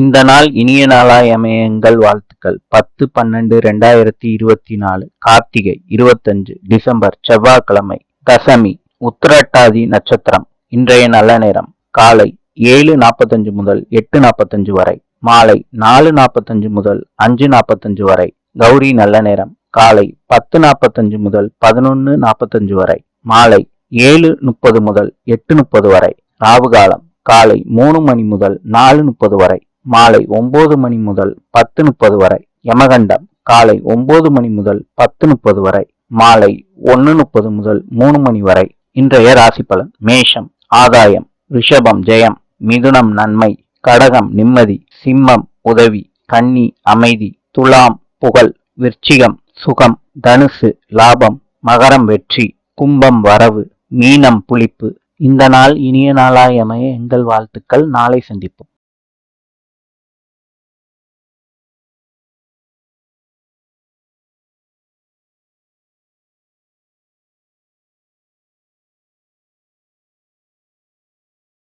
இந்த நாள் இனிய நாளாய் அமைய எங்கள் வாழ்த்துக்கள். பத்து பன்னெண்டு ரெண்டாயிரத்தி இருபத்தி நாலு கார்த்திகை இருபத்தஞ்சு டிசம்பர் செவ்வாய்க்கிழமை தசமி உத்திரட்டாதி நட்சத்திரம் இன்றைய நல்ல நேரம் காலை ஏழு நாற்பத்தஞ்சு முதல் எட்டு நாற்பத்தஞ்சு வரை மாலை நாலு நாற்பத்தஞ்சு முதல் அஞ்சு நாற்பத்தஞ்சு வரை கௌரி நல்ல நேரம் காலை பத்து நாற்பத்தஞ்சு முதல் பதினொன்று நாற்பத்தஞ்சு வரை மாலை ஏழு முப்பது முதல் எட்டு முப்பது வரை ராவுகாலம் காலை மூணு மணி முதல் நாலு முப்பது வரை. மாலை ஒன்பது மணி முதல் பத்து முப்பது வரை யமகண்டம் காலை ஒன்பது மணி முதல் பத்து முப்பது வரை மாலை ஒன்னு முப்பது முதல் மூணு மணி வரை. இன்றைய ராசி பலன் மேஷம் ஆதாயம் ரிஷபம் ஜெயம் மிதுனம் நன்மை கடகம் நிம்மதி சிம்மம் உதவி கன்னி அமைதி துலாம் புகழ் விருச்சிகம் சுகம் தனுசு லாபம் மகரம் வெற்றி கும்பம் வரவு மீனம் புளிப்பு. இந்த நாள் இனிய நாளாய் அமைய எங்கள் வாழ்த்துக்கள். நாளை சந்திப்போம்.